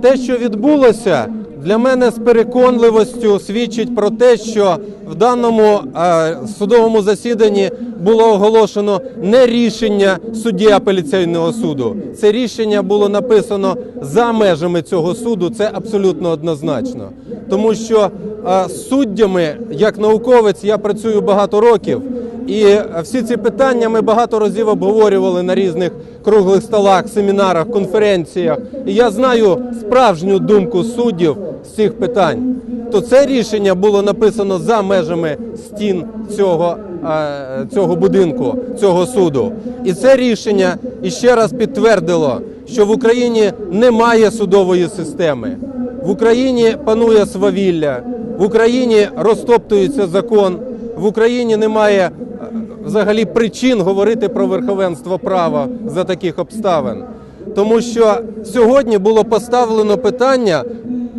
те, що відбулося, для мене з переконливостю свідчить про те, що в даному е, судовому засіданні було оголошено не рішення судді апеляційного суду. Це рішення було написано за межами цього суду. Це абсолютно однозначно, тому що е, суддями, як науковець, я працюю багато років. І всі ці питання ми багато разів обговорювали на різних круглих столах, семінарах, конференціях. І я знаю справжню думку суддів з цих питань. То це рішення було написано за межами стін цього, е, цього будинку, цього суду. І це рішення іще раз підтвердило, що в Україні немає судової системи. В Україні панує свавілля, в Україні розтоптується закон, в Україні немає е, взагалі причин говорити про верховенство права за таких обставин. Тому що сьогодні було поставлено питання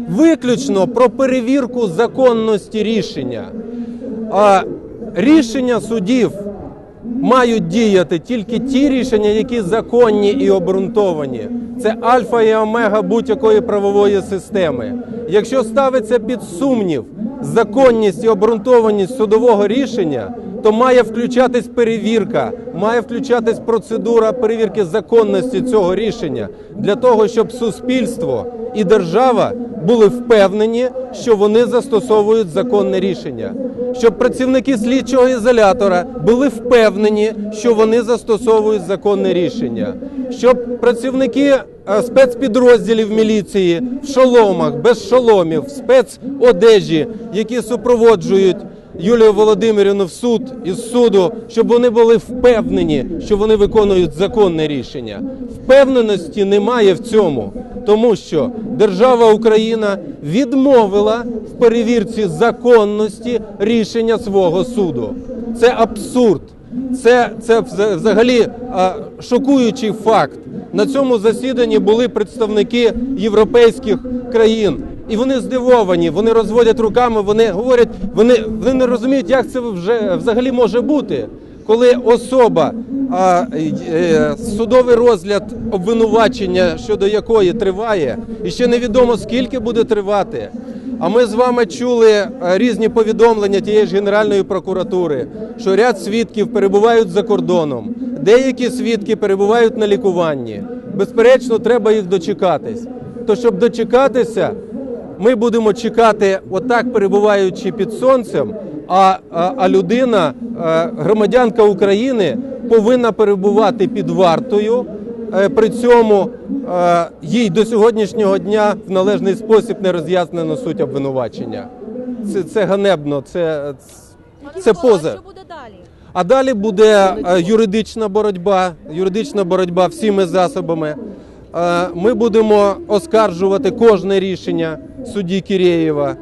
виключно про перевірку законності рішення. А рішення судів мають діяти тільки ті рішення, які законні і обґрунтовані. Це альфа і омега будь-якої правової системи. Якщо ставиться під сумнів законність і обґрунтованість судового рішення, то має включатись перевірка, має включатись процедура перевірки законності цього рішення для того, щоб суспільство і держава були впевнені, що вони застосовують законне рішення, щоб працівники слідчого ізолятора були впевнені, що вони застосовують законне рішення, щоб працівники спецпідрозділів міліції в шоломах, без шоломів, в спецодежі, які супроводжують Юлію Володимирівну в суд із суду, щоб вони були впевнені, що вони виконують законне рішення. Впевненості немає в цьому, тому що держава Україна відмовила в перевірці законності рішення свого суду. Це абсурд. Це, це взагалі а, шокуючий факт. На цьому засіданні були представники європейських країн. І вони здивовані, вони розводять руками, вони говорять, вони, вони не розуміють, як це вже взагалі може бути, коли особа, а, е, судовий розгляд обвинувачення щодо якої триває, і ще невідомо скільки буде тривати. А ми з вами чули е, різні повідомлення тієї ж Генеральної прокуратури, що ряд свідків перебувають за кордоном, деякі свідки перебувають на лікуванні. Безперечно, треба їх дочекатись. То щоб дочекатися, ми будемо чекати, отак перебуваючи під сонцем. А, а, а людина, е, громадянка України, повинна перебувати під вартою. Е, При цьому е, їй до сьогоднішнього дня в належний спосіб не роз'яснено суть обвинувачення. Це, це ганебно, це, це поза. Що буде далі? А далі буде е, юридична боротьба, юридична боротьба всіми засобами. Е, Ми будемо оскаржувати кожне рішення судді Кірєєва.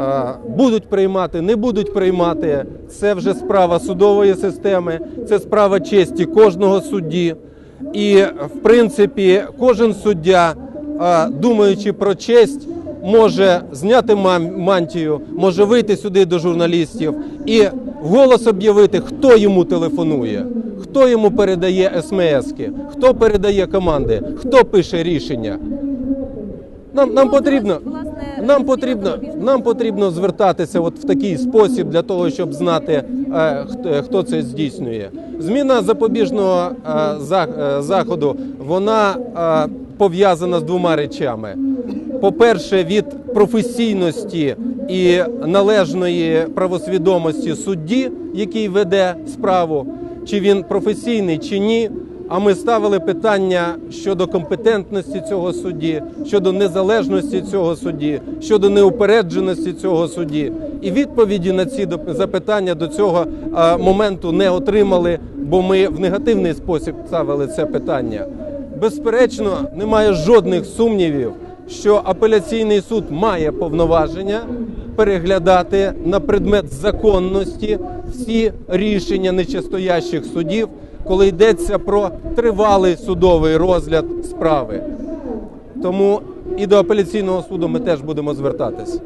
Е, Будуть приймати, не будуть приймати. Це вже справа судової системи, це справа честі кожного судді. І, в принципі, кожен суддя, думаючи про честь, може зняти мантію, може вийти сюди до журналістів і голос об'явити, хто йому телефонує, хто йому передає смски, хто передає команди, хто пише рішення. Нам, нам потрібно. Нам потрібно, нам потрібно звертатися от в такий спосіб для того, щоб знати, е, хто, це здійснює. Зміна запобіжного е, е, заходу вона пов'язана з двома речами. По-перше, від професійності і належної правосвідомості судді, який веде справу, чи він професійний чи ні. А ми ставили питання щодо компетентності цього судді, щодо незалежності цього судді, щодо неупередженості цього судді. І відповіді на ці запитання до цього моменту не отримали, бо ми в негативний спосіб ставили це питання. Безперечно, немає жодних сумнівів, що апеляційний суд має повноваження переглядати на предмет законності всі рішення нечистоящих судів, коли йдеться про тривалий судовий розгляд справи. Тому і до апеляційного суду ми теж будемо звертатись.